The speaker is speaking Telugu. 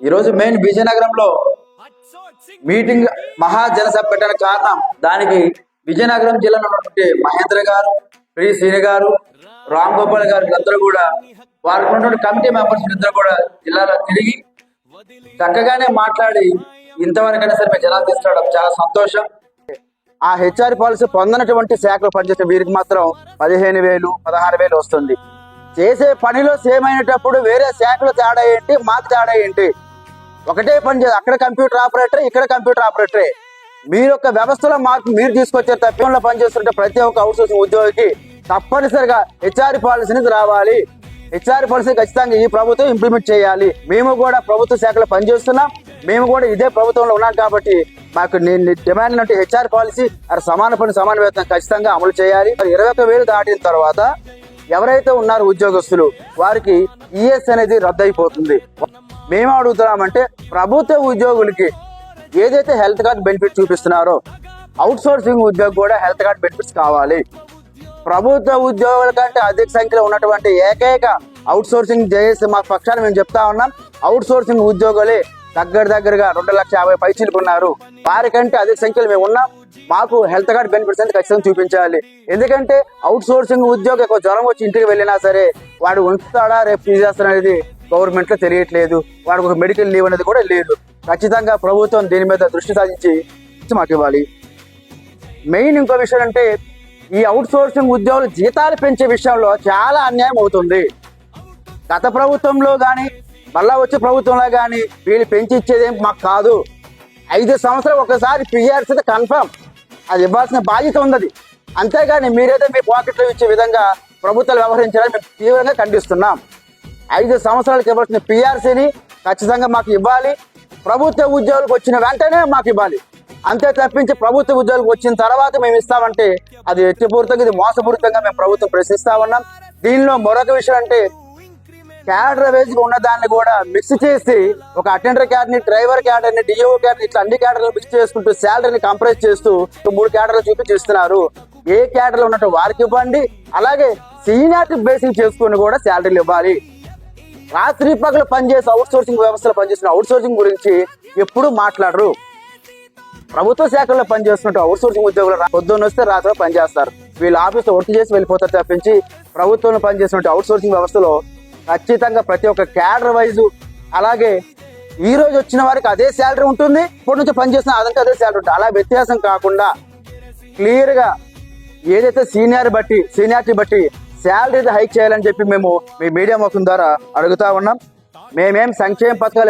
ఈరోజు మెయిన్ విజయనగరంలో మీటింగ్ మహా జనసభ పెట్టడానికి కారణం దానికి విజయనగరం జిల్లాలో ఉన్నటువంటి మహేంద్ర గారు శ్రీ శ్రీని గారు రామ్ గోపాల్ గారు వీళ్ళందరూ కూడా వారికి ఉన్నటువంటి కమిటీ మెంబర్స్ ఇద్దరు కూడా జిల్లాలో తిరిగి చక్కగానే మాట్లాడి ఇంతవరకైనా సరే మేము జనాలు తీసుకురావడం చాలా సంతోషం. ఆ హెచ్ఆర్ పాలసీ పొందనటువంటి శాఖలు పనిచేసే వీరికి మాత్రం పదిహేను వేలు పదహారు వేలు వస్తుంది. చేసే పనిలో సేమ్ అయినప్పుడు వేరే శాఖలు తేడా ఏంటి మాకు తేడా ఏంటి? ఒకటే పని చేయాలి. అక్కడ కంప్యూటర్ ఆపరేటర్ ఇక్కడ కంప్యూటర్ ఆపరేటరే మీరు యొక్క వ్యవస్థలో మార్పు మీరు తీసుకొచ్చే తప్పిలో పనిచేస్తుంటే ప్రతి ఒక్క అవుట్సోర్సింగ్ ఉద్యోగికి తప్పనిసరిగా హెచ్ఆర్ పాలసీకి రావాలి. హెచ్ఆర్ పాలసీ ఖచ్చితంగా ఈ ప్రభుత్వం ఇంప్లిమెంట్ చేయాలి. మేము కూడా ప్రభుత్వ శాఖలో పనిచేస్తున్నాం. మేము కూడా ఇదే ప్రభుత్వంలో ఉన్నాం కాబట్టి మాకు డిమాండ్ అంటే హెచ్ఆర్ పాలసీ అది సమాన పని సమాన వేతనం ఖచ్చితంగా అమలు చేయాలి. మరి ఇరవై ఒక వేలు దాటిన తర్వాత ఎవరైతే ఉన్నారో ఉద్యోగస్తులు వారికి ఈఎస్ అనేది రద్దు అయిపోతుంది మేము అడుగుతున్నామంటే ప్రభుత్వ ఉద్యోగులకి ఏదైతే హెల్త్ కార్డ్ బెనిఫిట్ చూపిస్తున్నారో అవుట్ సోర్సింగ్ ఉద్యోగి కూడా హెల్త్ కార్డ్ బెనిఫిట్స్ కావాలి. ప్రభుత్వ ఉద్యోగుల కంటే అధిక సంఖ్యలో ఉన్నటువంటి ఏకైక అవుట్ సోర్సింగ్ చేసి మా పక్షాన్ని మేము చెప్తా ఉన్నాం. అవుట్ సోర్సింగ్ ఉద్యోగులే దగ్గర దగ్గరగా రెండు లక్ష యాభై పైచీలకు ఉన్నారు వారికంటే అధిక సంఖ్యలో మేము ఉన్నాం. మాకు హెల్త్ కార్డ్ బెనిఫిట్స్ అనేది ఖచ్చితంగా చూపించాలి. ఎందుకంటే అవుట్ సోర్సింగ్ ఉద్యోగి ఒక జ్వరం వచ్చి ఇంటికి వెళ్ళినా సరే వాడు ఉంచుతాడా రేపు తీసేస్తాడు అనేది గవర్నమెంట్లో తెలియట్లేదు వాడికి ఒక మెడికల్ లీవ్ అనేది కూడా లేదు. ఖచ్చితంగా ప్రభుత్వం దీని మీద దృష్టి సాధించి మాకు ఇవ్వాలి. మెయిన్ ఇంకో విషయం అంటే ఈ అవుట్ సోర్సింగ్ ఉద్యోగులు జీతాలు పెంచే విషయంలో చాలా అన్యాయం అవుతుంది. గత ప్రభుత్వంలో కానీ మళ్ళా వచ్చే ప్రభుత్వంలో కానీ వీళ్ళు పెంచి ఇచ్చేది మాకు కాదు. ఐదు సంవత్సరాలు ఒకసారి పిఆర్సీ కన్ఫర్మ్ అది ఇవ్వాల్సిన బాధ్యత ఉంది అంతేగాని మీరైతే మీ పాకెట్లో ఇచ్చే విధంగా ప్రభుత్వాలు వ్యవహరించాలని మేము తీవ్రంగా ఖండిస్తున్నాం. ఐదు సంవత్సరాలకు ఇవ్వాల్సిన పిఆర్సీని ఖచ్చితంగా మాకు ఇవ్వాలి. ప్రభుత్వ ఉద్యోగులకు వచ్చిన వెంటనే మాకు ఇవ్వాలి. అంతే తప్పించి ప్రభుత్వ ఉద్యోగులకు వచ్చిన తర్వాత మేము ఇస్తామంటే అది ఎత్తిపూరితంగా ఇది మోసపూరితంగా మేము ప్రభుత్వం ప్రశ్నిస్తా ఉన్నాం. దీనిలో మరొక విషయం అంటే క్యాడర్ వేజ్ ఉన్న దాన్ని కూడా మిక్స్ చేసి ఒక అటెండర్ క్యాడర్ని డ్రైవర్ క్యాడర్ని డిఓ క్యాడర్ ఇట్లా అన్ని క్యాడర్లు మిక్స్ చేసుకుంటూ శాలరీని కంప్రెస్ చేస్తూ మూడు క్యాడర్లు చూపించిస్తున్నారు ఏ క్యాడర్లు ఉన్నట్టు వారికి ఇవ్వండి. అలాగే సీనియారిటీ బేసింగ్ చేసుకుని కూడా శాలరీలు ఇవ్వాలి. రాత్రి పగలు పనిచేసే అవుట్ సోర్సింగ్ వ్యవస్థలో పనిచేసిన అవుట్ సోర్సింగ్ గురించి ఎప్పుడూ మాట్లాడరు. ప్రభుత్వ శాఖల్లో పనిచేస్తున్నట్టు అవుట్ సోర్సింగ్ ఉద్యోగులు పొద్దున్న వస్తే రాత్రి పనిచేస్తారు. వీళ్ళు ఆఫీస్లో వర్క్ చేసి వెళ్ళిపోతారు తప్పించి ప్రభుత్వంలో పనిచేసినట్టు అవుట్ సోర్సింగ్ వ్యవస్థలో ఖచ్చితంగా ప్రతి ఒక్క క్యాడర్ వైజ్ అలాగే ఈ రోజు వచ్చిన వారికి అదే శాలరీ ఉంటుంది ఇప్పటి నుంచి పనిచేసిన అదంతా అదే శాలరీ ఉంటుంది. అలా వ్యత్యాసం కాకుండా క్లియర్గా ఏదైతే సీనియర్ బట్టి సీనియారిటీ బట్టి శాలరీ హైక్ చేయాలని చెప్పి మేము మీ మీడియా ముఖం ద్వారా అడుగుతా ఉన్నాం. మేమేం సంక్షేమ పథకాలు